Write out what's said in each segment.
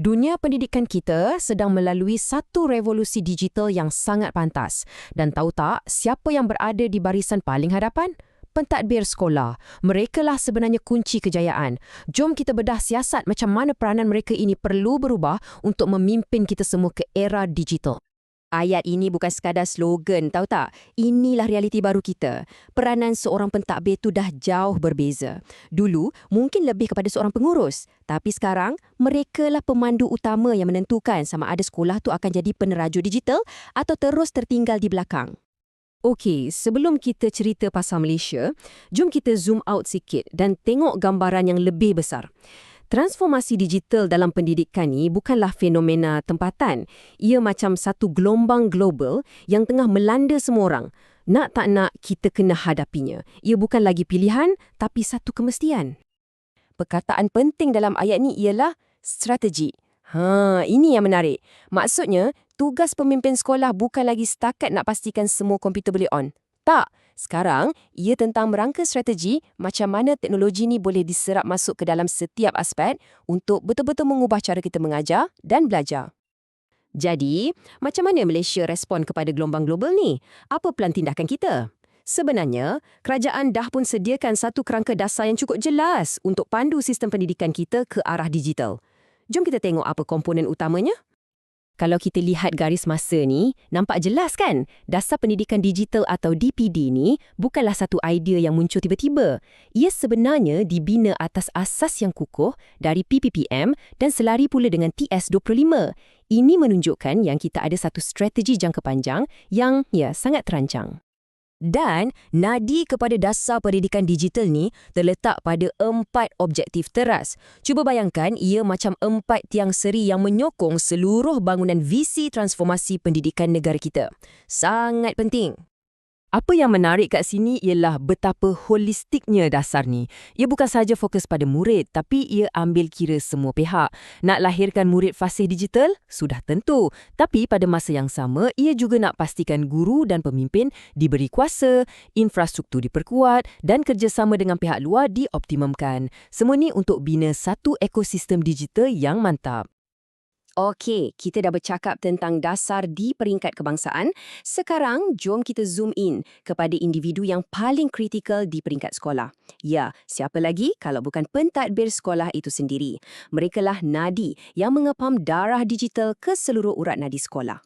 Dunia pendidikan kita sedang melalui satu revolusi digital yang sangat pantas. Dan tahu tak siapa yang berada di barisan paling hadapan? Pentadbir sekolah. Mereka lah sebenarnya kunci kejayaan. Jom kita bedah siasat macam mana peranan mereka ini perlu berubah untuk memimpin kita semua ke era digital. Ayat ini bukan sekadar slogan, tahu tak? Inilah realiti baru kita. Peranan seorang pentadbir tu dah jauh berbeza. Dulu, mungkin lebih kepada seorang pengurus. Tapi sekarang, mereka lah pemandu utama yang menentukan sama ada sekolah tu akan jadi peneraju digital atau terus tertinggal di belakang. Okey, sebelum kita cerita pasal Malaysia, jom kita zoom out sikit dan tengok gambaran yang lebih besar. Transformasi digital dalam pendidikan ni bukanlah fenomena tempatan. Ia macam satu gelombang global yang tengah melanda semua orang. Nak tak nak, kita kena hadapinya. Ia bukan lagi pilihan, tapi satu kemestian. Perkataan penting dalam ayat ni ialah strategi. Ha, ini yang menarik. Maksudnya, tugas pemimpin sekolah bukan lagi setakat nak pastikan semua komputer boleh on. Tak, sekarang, ia tentang merangka strategi macam mana teknologi ini boleh diserap masuk ke dalam setiap aspek untuk betul-betul mengubah cara kita mengajar dan belajar. Jadi, macam mana Malaysia respon kepada gelombang global ni? Apa pelan tindakan kita? Sebenarnya, kerajaan dah pun sediakan satu kerangka dasar yang cukup jelas untuk pandu sistem pendidikan kita ke arah digital. Jom kita tengok apa komponen utamanya. Kalau kita lihat garis masa ni, nampak jelas kan? Dasar Pendidikan Digital atau DPD ni bukanlah satu idea yang muncul tiba-tiba. Ia sebenarnya dibina atas asas yang kukuh dari PPPM dan selari pula dengan TS25. Ini menunjukkan yang kita ada satu strategi jangka panjang yang ya sangat terancang. Dan nadi kepada dasar pendidikan digital ni terletak pada empat objektif teras. Cuba bayangkan ia macam empat tiang seri yang menyokong seluruh bangunan visi transformasi pendidikan negara kita. Sangat penting. Apa yang menarik kat sini ialah betapa holistiknya dasar ni. Ia bukan sahaja fokus pada murid, tapi ia ambil kira semua pihak. Nak lahirkan murid fasih digital? Sudah tentu. Tapi pada masa yang sama, ia juga nak pastikan guru dan pemimpin diberi kuasa, infrastruktur diperkuat dan kerjasama dengan pihak luar dioptimumkan. Semua ni untuk bina satu ekosistem digital yang mantap. Okey, kita dah bercakap tentang dasar di peringkat kebangsaan. Sekarang, jom kita zoom in kepada individu yang paling kritikal di peringkat sekolah. Ya, siapa lagi kalau bukan pentadbir sekolah itu sendiri. Mereka lah nadi yang mengepam darah digital ke seluruh urat nadi sekolah.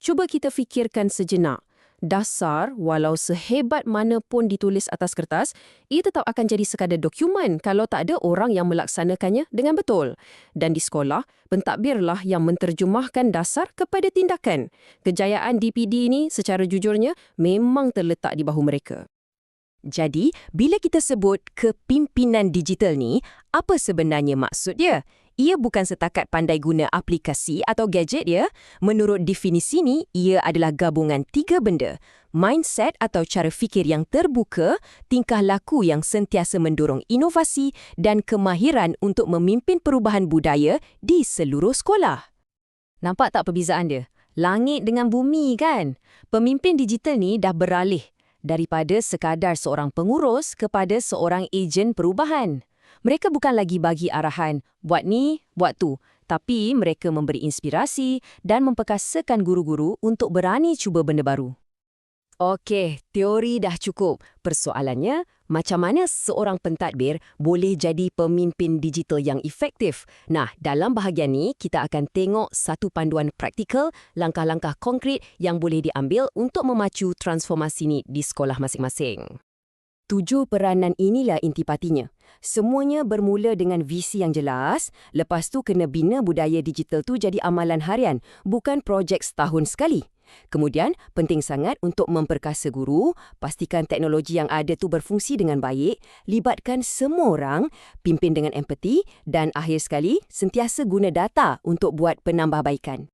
Cuba kita fikirkan sejenak dasar walau sehebat mana pun ditulis atas kertas, ia tetap akan jadi sekadar dokumen kalau tak ada orang yang melaksanakannya dengan betul. Dan di sekolah, pentadbirlah yang menterjemahkan dasar kepada tindakan. Kejayaan DPD ini secara jujurnya memang terletak di bahu mereka. Jadi, bila kita sebut kepimpinan digital ni, apa sebenarnya maksud dia? Ia bukan setakat pandai guna aplikasi atau gadget ya. Menurut definisi ni, ia adalah gabungan tiga benda. Mindset atau cara fikir yang terbuka, tingkah laku yang sentiasa mendorong inovasi dan kemahiran untuk memimpin perubahan budaya di seluruh sekolah. Nampak tak perbezaan dia? Langit dengan bumi kan? Pemimpin digital ni dah beralih daripada sekadar seorang pengurus kepada seorang ejen perubahan. Mereka bukan lagi bagi arahan, buat ni, buat tu. Tapi mereka memberi inspirasi dan memperkasakan guru-guru untuk berani cuba benda baru. Okey, teori dah cukup. Persoalannya, macam mana seorang pentadbir boleh jadi pemimpin digital yang efektif? Nah, dalam bahagian ni, kita akan tengok satu panduan praktikal, langkah-langkah konkret yang boleh diambil untuk memacu transformasi ni di sekolah masing-masing. Tujuh peranan inilah intipatinya. Semuanya bermula dengan visi yang jelas, lepas tu kena bina budaya digital tu jadi amalan harian, bukan projek setahun sekali. Kemudian, penting sangat untuk memperkasa guru, pastikan teknologi yang ada tu berfungsi dengan baik, libatkan semua orang, pimpin dengan empati dan akhir sekali, sentiasa guna data untuk buat penambahbaikan.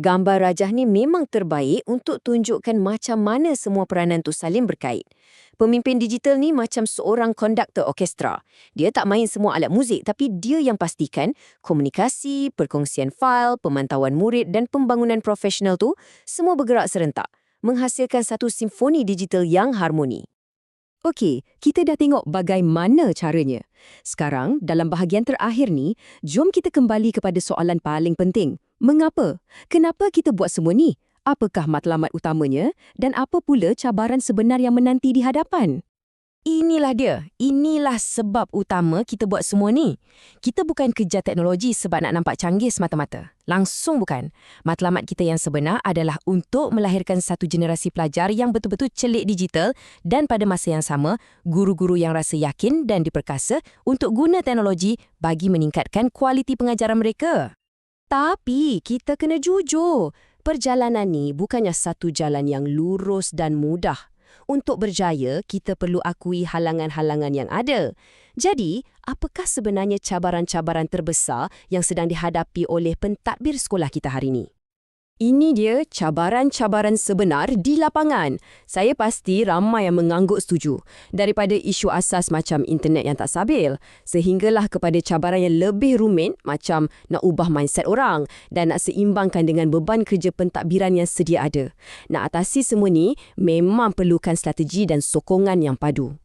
Gambar rajah ni memang terbaik untuk tunjukkan macam mana semua peranan tu saling berkait. Pemimpin digital ni macam seorang konduktor orkestra. Dia tak main semua alat muzik tapi dia yang pastikan komunikasi, perkongsian fail, pemantauan murid dan pembangunan profesional tu semua bergerak serentak, menghasilkan satu simfoni digital yang harmoni. Okey, kita dah tengok bagaimana caranya. Sekarang, dalam bahagian terakhir ni, jom kita kembali kepada soalan paling penting. Mengapa? Kenapa kita buat semua ni? Apakah matlamat utamanya? Dan apa pula cabaran sebenar yang menanti di hadapan? Inilah dia. Inilah sebab utama kita buat semua ni. Kita bukan kejar teknologi sebab nak nampak canggih semata-mata. Langsung bukan. Matlamat kita yang sebenar adalah untuk melahirkan satu generasi pelajar yang betul-betul celik digital dan pada masa yang sama, guru-guru yang rasa yakin dan diperkasa untuk guna teknologi bagi meningkatkan kualiti pengajaran mereka. Tapi kita kena jujur. Perjalanan ni bukannya satu jalan yang lurus dan mudah. Untuk berjaya, kita perlu akui halangan-halangan yang ada. Jadi, apakah sebenarnya cabaran-cabaran terbesar yang sedang dihadapi oleh pentadbir sekolah kita hari ini? Ini dia cabaran-cabaran sebenar di lapangan. Saya pasti ramai yang mengangguk setuju. Daripada isu asas macam internet yang tak stabil, sehinggalah kepada cabaran yang lebih rumit macam nak ubah mindset orang dan nak seimbangkan dengan beban kerja pentadbiran yang sedia ada. Nak atasi semua ni, memang perlukan strategi dan sokongan yang padu.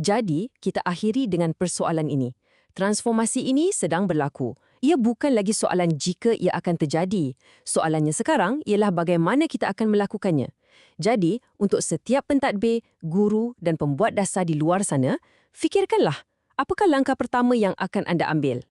Jadi, kita akhiri dengan persoalan ini. Transformasi ini sedang berlaku ia bukan lagi soalan jika ia akan terjadi. Soalannya sekarang ialah bagaimana kita akan melakukannya. Jadi, untuk setiap pentadbir, guru dan pembuat dasar di luar sana, fikirkanlah apakah langkah pertama yang akan anda ambil.